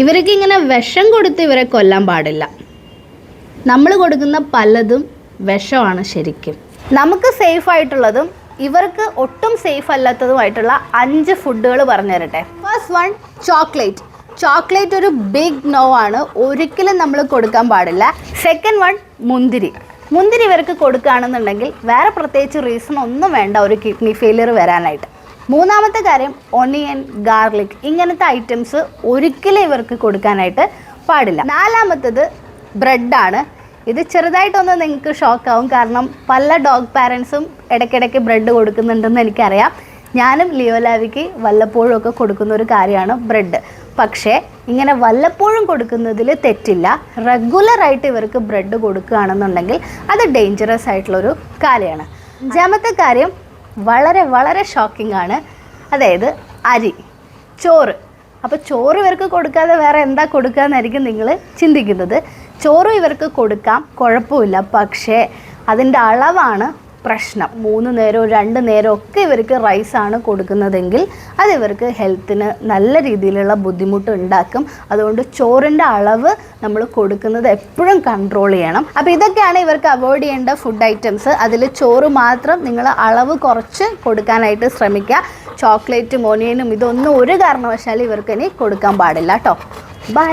ഇവർക്ക് ഇങ്ങനെ വിഷം കൊടുത്ത് ഇവരെ കൊല്ലാൻ പാടില്ല. നമ്മൾ കൊടുക്കുന്ന പലതും വിഷമാണ് ശരിക്കും. നമുക്ക് സേഫ് ആയിട്ടുള്ളതും ഇവർക്ക് ഒട്ടും സേഫ് അല്ലാത്തതുമായിട്ടുള്ള അഞ്ച് ഫുഡുകൾ പറഞ്ഞു തരട്ടെ. ഫസ്റ്റ് വൺ ചോക്ലേറ്റ് ചോക്ലേറ്റ് ഒരു ബിഗ് നോ ആണ്. ഒരിക്കലും നമ്മൾ കൊടുക്കാൻ പാടില്ല. സെക്കൻഡ് വൺ മുന്തിരി. മുന്തിരി ഇവർക്ക് കൊടുക്കുകയാണെന്നുണ്ടെങ്കിൽ വേറെ പ്രത്യേകിച്ച് റീസൺ ഒന്നും വേണ്ട ഒരു കിഡ്നി ഫെയിലിയർ വരാനായിട്ട്. മൂന്നാമത്തെ കാര്യം ഒണിയൻ ഗാർലിക് ഇങ്ങനത്തെ ഐറ്റംസ് ഒരിക്കലും ഇവർക്ക് കൊടുക്കാനായിട്ട് പാടില്ല. നാലാമത്തത് ബ്രെഡാണ് ഇത് ചെറുതായിട്ടൊന്ന് നിങ്ങൾക്ക് ഷോക്കാവും കാരണം പല ഡോഗ് പാരൻസും ഇടയ്ക്കിടയ്ക്ക് ബ്രെഡ് കൊടുക്കുന്നുണ്ടെന്ന് എനിക്കറിയാം. ഞാനും ലിയോലാവിക്ക് വല്ലപ്പോഴും ഒക്കെ കൊടുക്കുന്ന ഒരു കാര്യമാണ് ബ്രെഡ് പക്ഷേ ഇങ്ങനെ വല്ലപ്പോഴും കൊടുക്കുന്നതിൽ തെറ്റില്ല. റെഗുലറായിട്ട് ഇവർക്ക് ബ്രെഡ് കൊടുക്കുകയാണെന്നുണ്ടെങ്കിൽ അത് ഡേഞ്ചറസ് ആയിട്ടുള്ളൊരു കാര്യമാണ്. അഞ്ചാമത്തെ കാര്യം വളരെ വളരെ ഷോക്കിംഗ് ആണ്. അതായത് അരി ചോറ്. അപ്പോൾ ചോറ് ഇവർക്ക് കൊടുക്കാതെ വേറെ എന്താ കൊടുക്കുക എന്നായിരിക്കും നിങ്ങൾ ചിന്തിക്കുന്നത്. ചോറ് ഇവർക്ക് കൊടുക്കാം കുഴപ്പമില്ല. പക്ഷേ അതിന്റെ അളവാണ് പ്രശ്നം. മൂന്ന് നേരവും രണ്ട് നേരവും ഒക്കെ ഇവർക്ക് റൈസാണ് കൊടുക്കുന്നതെങ്കിൽ അത് ഇവർക്ക് ഹെൽത്തിന് നല്ല രീതിയിലുള്ള ബുദ്ധിമുട്ട് ഉണ്ടാക്കും. അതുകൊണ്ട് ചോറിന്റെ അളവ് നമ്മൾ കൊടുക്കുന്നത് എപ്പോഴും കൺട്രോൾ ചെയ്യണം. അപ്പോൾ ഇതൊക്കെയാണ് ഇവർക്ക് അവോയ്ഡ് ചെയ്യേണ്ട ഫുഡ് ഐറ്റംസ് അതിൽ ചോറ് മാത്രം നിങ്ങൾ അളവ് കുറച്ച് കൊടുക്കാനായിട്ട് ശ്രമിക്കുക. ചോക്ലേറ്റും ഒനിയനും ഇതൊന്നും ഒരു കാരണവശാലും ഇവർക്ക് ഇനി കൊടുക്കാൻ പാടില്ല കേട്ടോ. ബൈ